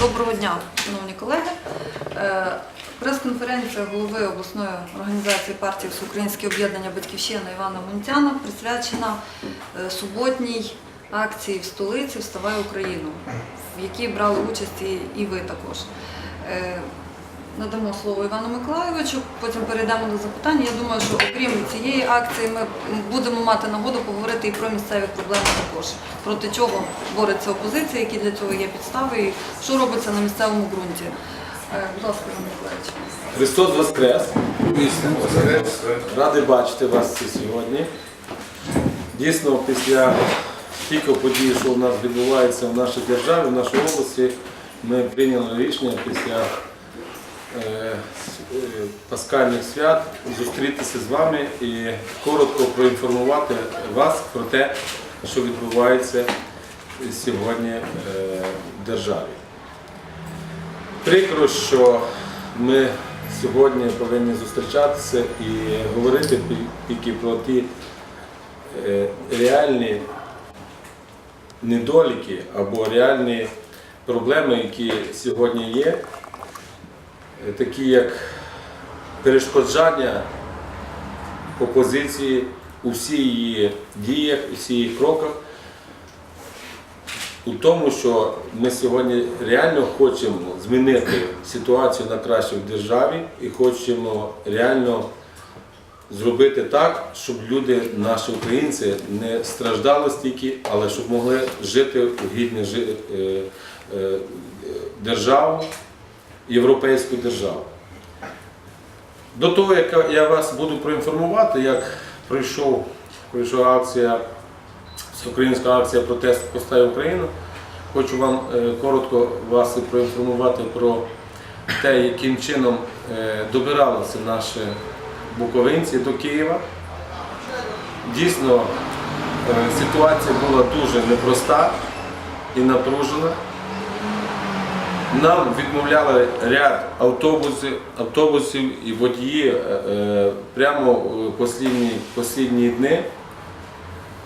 Доброго дня, шановні колеги. Е, Прес-конференція голови обласної організації партії Всеукраїнське об'єднання Батьківщина Івана Мунтяна присвячена е, суботній акції в столиці Вставай Україну, в якій брали участь і- і ви також. Надамо слово Івану Миколайовичу, потім перейдемо до запитань. Я думаю, що окрім цієї акції ми будемо мати нагоду поговорити і про місцеві проблеми також, проти чого бореться опозиція, які для цього є підстави, і що робиться на місцевому ґрунті. Е, Будь ласка, Іван Миколаївич. Христос Воскрес! Радий бачити вас сьогодні. Дійсно, після стільки подій, що у нас відбувається в нашій державі, в нашій області, ми прийняли рішення після е, пасхальних свят зустрітися з вами і коротко проінформувати вас про те, що відбувається сьогодні е, в державі. Прикро, що ми сьогодні повинні зустрічатися і говорити тільки про ті е, реальні недоліки або реальні проблеми, які сьогодні є, такі як перешкоджання опозиції у всіх її діях, у всіх її кроках. У тому, що ми сьогодні реально хочемо змінити ситуацію на краще в державі і хочемо реально зробити так, щоб люди, наші українці, не страждали стільки, але щоб могли жити у гідні жи- е, е, державу, європейську державу. До того, як я вас буду проінформувати, як пройшов, пройшла акція Всеукраїнська акція протесту «Постай Україну. Хочу вам е, коротко вас проінформувати про те, яким чином е, добиралися наші буковинці до Києва. Дійсно, е, ситуація була дуже непроста і напружена. Нам відмовляли ряд автобусів, автобусів і водії е, е, прямо в останні, останні дні.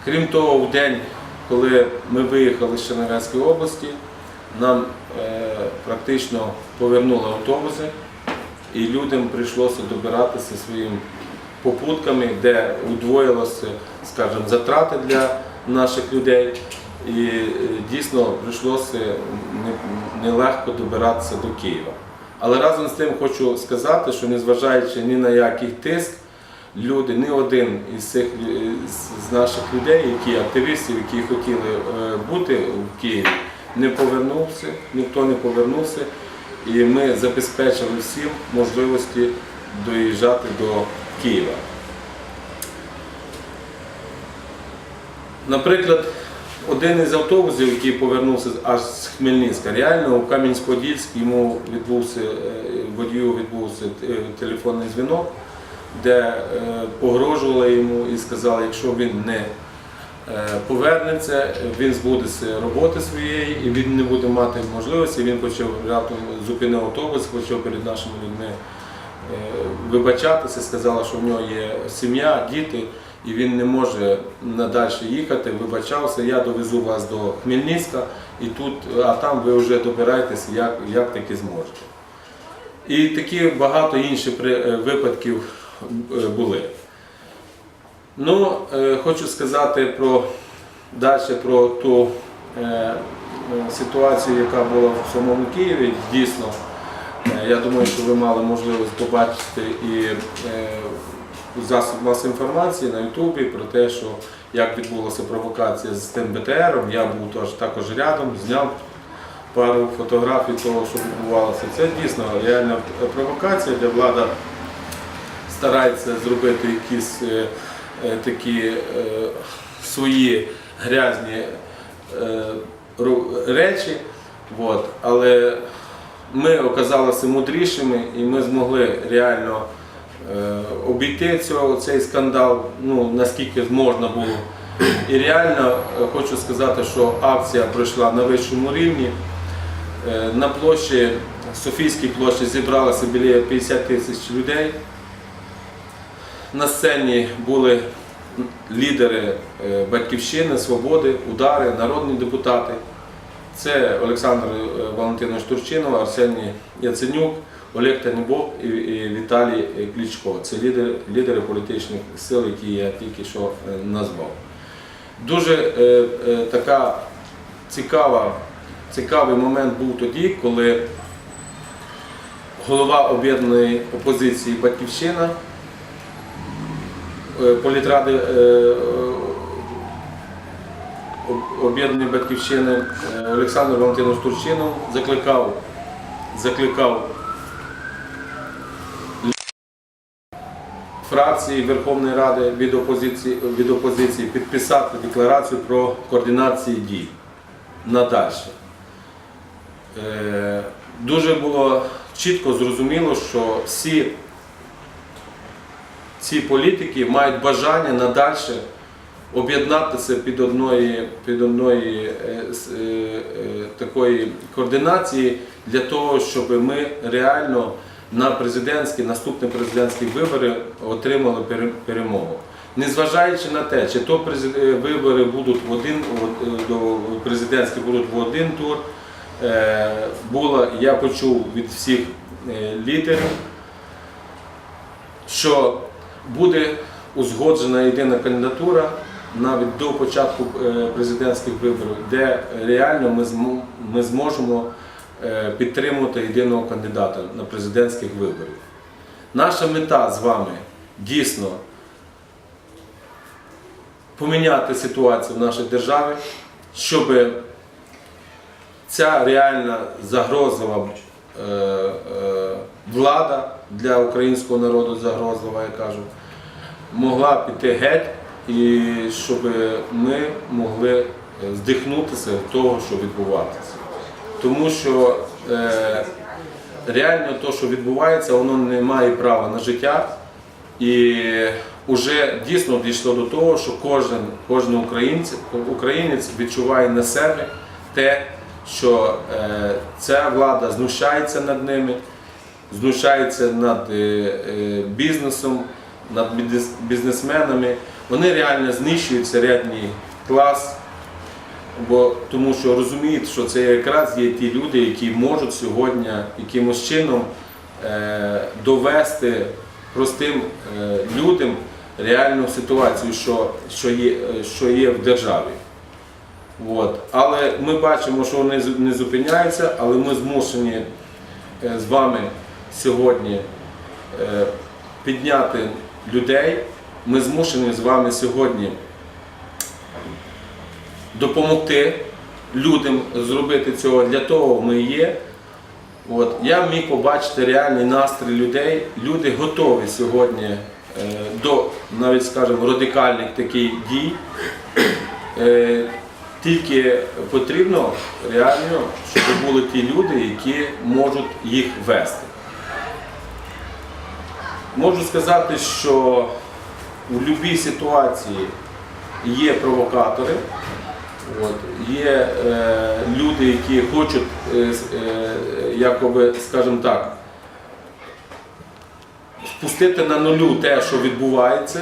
Крім того, в день, коли ми виїхали з Чернівецької області, нам е, практично повернули автобуси, і людям прийшлося добиратися своїми попутками, де удвоїлося, скажімо, затрати для наших людей. І е, дійсно прийшлося не- нелегко добиратися до Києва. Але разом з тим хочу сказати, що незважаючи ні на який тиск, люди, ні один із цих з- з наших людей, які активістів, які хотіли е, бути в Києві, не повернувся, ніхто не повернувся, і ми забезпечили всім можливості доїжджати до Києва. Наприклад, один із автобусів, який повернувся аж з Хмельницька, реально у Кам'янськ-Подільськ йому відбувся, е, водію відбувся е, телефонний дзвінок, де е, погрожували йому і сказали, якщо він не повернеться, він збудеться роботи своєї і він не буде мати можливості. Він почав раптом зупинив автобус, почав перед нашими людьми вибачатися, сказала, що в нього є сім'я, діти, і він не може надалі їхати. Вибачався, я довезу вас до Хмельницька, і тут, а там ви вже добираєтесь, як, як таки зможете. І такі багато інших е, випадків е, були. Ну, е, хочу сказати про далі про ту е, ситуацію, яка була в самому Києві. Дійсно, я думаю, що ви мали можливість побачити і е, засоб масової інформації на Ютубі про те, що як відбулася провокація з тим БТРом. Я був також рядом, зняв пару фотографій того, що відбувалося. Це дійсно реальна провокація, де влада старається зробити якісь е, е, такі е, свої грязні е, речі. От. Але ми оказалися мудрішими і ми змогли реально е, обійти цей скандал, ну, наскільки можна було. І реально е, хочу сказати, що акція пройшла на вищому рівні. Е, На площі, Софійській площі зібралося біля 50 тисяч людей. На сцені були лідери е, Батьківщини, Свободи, Удари, народні депутати. Це Олександр Валентина Штурчинова, Арсеній Яценюк, Олег Танібок і, Віталій Клічко. Це лідери, лідери політичних сил, які я тільки що е, назвав. Дуже е, е, така цікава, цікавий момент був тоді, коли голова об'єднаної опозиції Батьківщина е, політради е, об'єднаної батьківщини е, Олександр Валентинович Турчинов закликав, закликав фракції Верховної Ради від опозиції, від опозиції підписати декларацію про координацію дій надальше. Е, Дуже було чітко зрозуміло, що всі ці політики мають бажання надальше об'єднатися під одної, під одної е, е, е, такої координації для того, щоб ми реально на президентські, наступні президентські вибори отримали перемогу. Незважаючи на те, чи то е, вибори будуть в один е, до президентські будуть в один тур, е, було, я почув від всіх лідерів, що буде узгоджена єдина кандидатура навіть до початку президентських виборів, де реально ми змо- ми зможемо підтримувати єдиного кандидата на президентських виборів. Наша мета з вами дійсно поміняти ситуацію в нашій державі, щоб ця реальна загрозова е, е, влада для українського народу загрозлива, я кажу, могла піти геть, і щоб ми могли е, здихнутися від того, що відбуватися. Тому що е, реально те, що відбувається, воно не має права на життя. І вже дійсно дійшло до того, що кожен, кожен українець, українець відчуває на себе те, що е, ця влада знущається над ними, знущається над е, е, бізнесом, над бізнесменами. Вони реально знищують середній клас, бо, тому що розуміють, що це якраз є ті люди, які можуть сьогодні якимось чином е, довести простим е, людям реальну ситуацію, що, що, є, що є в державі. От. Але ми бачимо, що вони не зупиняються, але ми змушені е, з вами сьогодні е, підняти людей. Ми змушені з вами сьогодні допомогти людям зробити цього. Для того ми є. От. Я міг побачити реальний настрій людей. Люди готові сьогодні е, до навіть скажімо, радикальних таких дій. Е, Тільки потрібно реально, щоб були ті люди, які можуть їх вести. Можу сказати, що у будь-якій ситуації є провокатори, от, є е, люди, які хочуть, е, е, якоби, скажімо так, спустити на нулю те, що відбувається.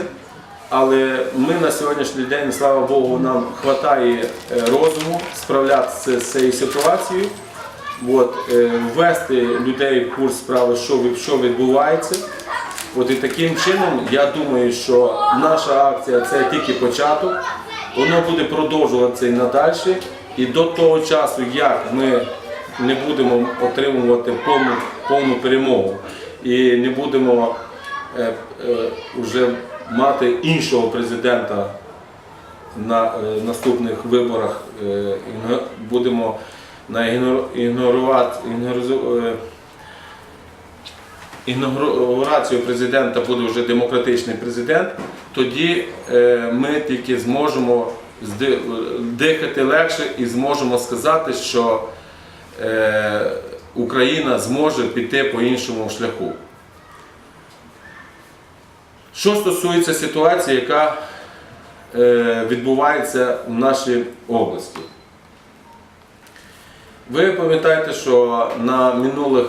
Але ми на сьогоднішній день, слава Богу, нам вистачає розуму справлятися з цією ситуацією, от, е, ввести людей в курс справи, що, що відбувається. От і таким чином, я думаю, що наша акція це тільки початок, воно буде продовжуватися і надалі. І до того часу, як ми не будемо отримувати повну, повну перемогу і не будемо е, е, вже мати іншого президента на е, наступних виборах, е, будемо на ігнор- ігнорувати ігноризу- е, інаугурацію президента буде вже демократичний президент, тоді е, ми тільки зможемо дихати легше і зможемо сказати, що е, Україна зможе піти по іншому шляху. Що стосується ситуації, яка е, відбувається в нашій області. Ви пам'ятаєте, що на минулих